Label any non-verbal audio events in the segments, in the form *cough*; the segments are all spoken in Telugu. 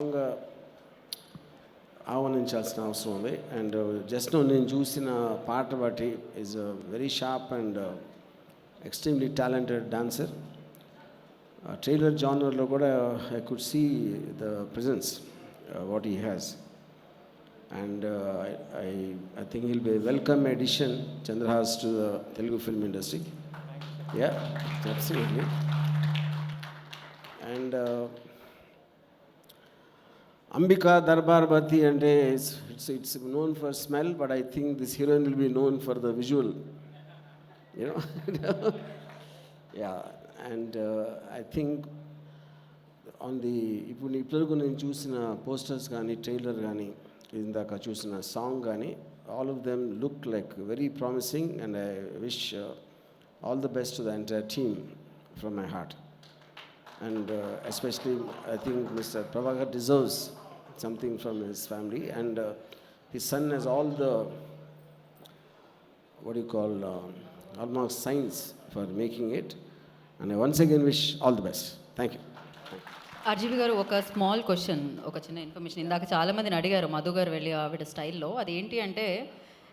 స్ట్రాంగ్గా ఆహ్వానించాల్సిన అవసరం ఉంది. అండ్ జస్ట్ నేను చూసిన పాట బట్టి is very sharp and extremely talented dancer trailer జానర్లో కూడా I could see the presence what he has and I I think will be welcome addition Chandrahas to the Telugu film industry yeah absolutely and Ambika Darbarbati అంటే it's it's known for smell but I think this heroine will be known for the visual you know yeah and I think on the ఇప్పుడు ఇప్పటివరకు నేను చూసిన పోస్టర్స్ కానీ ట్రైలర్ కానీ ఇందాక చూసిన సాంగ్ కానీ all of them look like very promising and I wish all the best to the entire team from my heart and especially I think mister Prabhakar deserves something from his family, and uh, his son has all the what do you call uh, almost signs for making it, and I once again wish all the best. Thank you. RGV గారు ఒక స్మాల్ క్వశ్చన్ ఒక చిన్న ఇన్ఫర్మేషన్ ఇందాక చాలామందిని అడిగారు మధు గారు వెళ్ళి ఆవిడ స్టైల్లో అదేంటి అంటే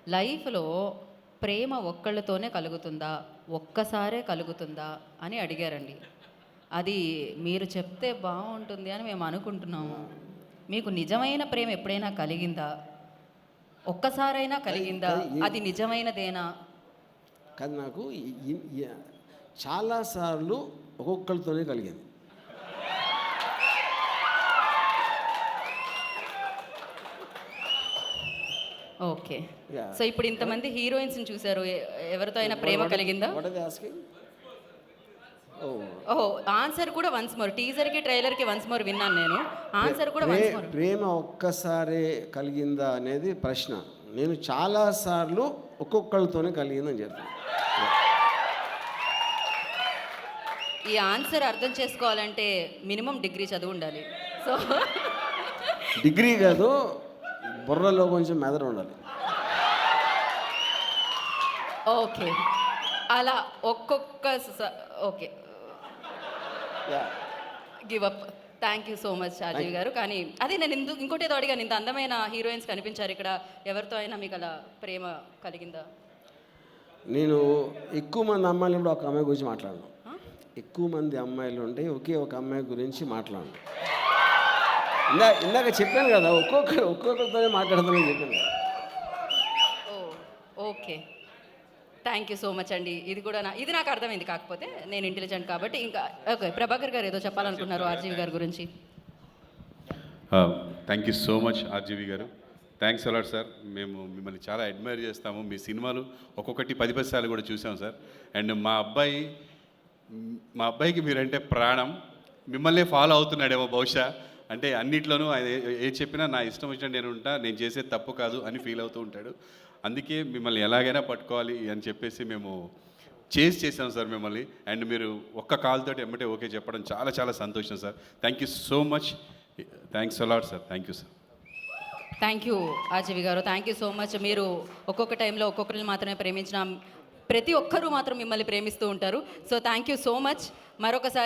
లైఫ్లో ప్రేమ ఒక్కళ్ళతోనే కలుగుతుందా? ఒక్కసారే కలుగుతుందా? అని అడిగారండి. అది మీరు చెప్తే బాగుంటుంది అని మేము అనుకుంటున్నాము. మీకు నిజమైన ప్రేమ ఎప్పుడైనా కలిగిందా? ఒక్కసారైనా కలిగిందా? అది నిజమైనదేనా? కానీ నాకు చాలాసార్లు ఒక్కొక్కరితోనే కలిగింది. ఓకే. సో ఇప్పుడు ఇంతమంది హీరోయిన్స్ని చూశారు ఎవరితో అయినా ప్రేమ కలిగిందా? ఓహో ఆన్సర్ కూడా వన్స్ మోర్ టీజర్కి ట్రైలర్కి వన్స్ మోర్ విన్నాను నేను. ఆన్సర్ కూడా వన్స్ మోర్ ప్రేమ ఒక్కసారే కలిగిందా అనేది ప్రశ్న. నేను చాలాసార్లు ఒక్కొక్కరితోనే కలిగిందని చెప్తాను. ఈ ఆన్సర్ అర్థం చేసుకోవాలంటే మినిమం డిగ్రీ చదువు ఉండాలి. సో *laughs* డిగ్రీ కాదు బుర్రలో కొంచెం మెదడు ఉండాలి. ఓకే అలా ఒక్కొక్క okay. Give up thank you so much Rajiv గారు. కానీ అదే నేను ఇందు ఇంకోటి ఏదో అడిగాను. ఇంత అందమైన హీరోయిన్స్ కనిపించారు ఇక్కడ. ఎవరితో అయినా మీకు అలా ప్రేమ కలిగిందా? నేను ఎక్కువ మంది అమ్మాయిలు కూడా ఒక అమ్మాయి గురించి మాట్లాడను. ఎక్కువ మంది అమ్మాయిలు ఉంటే ఒకే ఒక అమ్మాయి గురించి మాట్లాడను. ఇందా ఇందాక చెప్పాను కదా ఒక్కొక్కరు ఒక్కొక్కరితోనే మాట్లాడతానని చెప్పాను కదా. Okay. Thank you so much అండి. ఇది కూడా నా ఇది నాకు అర్థమైంది. కాకపోతే నేను ఇంటెలిజెంట్ కాబట్టి ఇంకా ఓకే ప్రభాకర్ గారు ఏదో చెప్పాలనుకున్నారు ఆర్జీవి గారి గురించి. Thank you so much RGV గారు. థ్యాంక్స్ అలాట్ సార్ మేము మిమ్మల్ని చాలా అడ్మైర్ చేస్తాము. మీ సినిమాలు ఒక్కొక్కటి పది పది సార్లు కూడా చూసాం సార్ అండ్ మా అబ్బాయి మ్, అబ్బాయికి మీరంటే ప్రాణం. మిమ్మల్నే ఫాలో అవుతున్నాడేమో బహుశా. అంటే అన్నిట్లోనూ ఏ చెప్పినా నా ఇష్టం వచ్చినట్టు నేను ఉంటా నేను చేసేది తప్పు కాదు అని ఫీల్ అవుతూ ఉంటాడు. అందుకే మిమ్మల్ని ఎలాగైనా పట్టుకోవాలి అని చెప్పేసి మేము చేసి చేసాం సార్ మిమ్మల్ని. అండ్ మీరు ఒక్క కాల్తోటి ఎమ్మటే ఓకే చెప్పడం చాలా చాలా సంతోషం sir. Thank you so much thanks a lot sir thank you sir thank you RGV గారు. థ్యాంక్ యూ సో మచ్ మీరు ఒక్కొక్క టైంలో ఒక్కొక్కరిని మాత్రమే ప్రేమించిన ప్రతి ఒక్కరూ మాత్రం మిమ్మల్ని ప్రేమిస్తూ ఉంటారు. So thank you so much మరొకసారి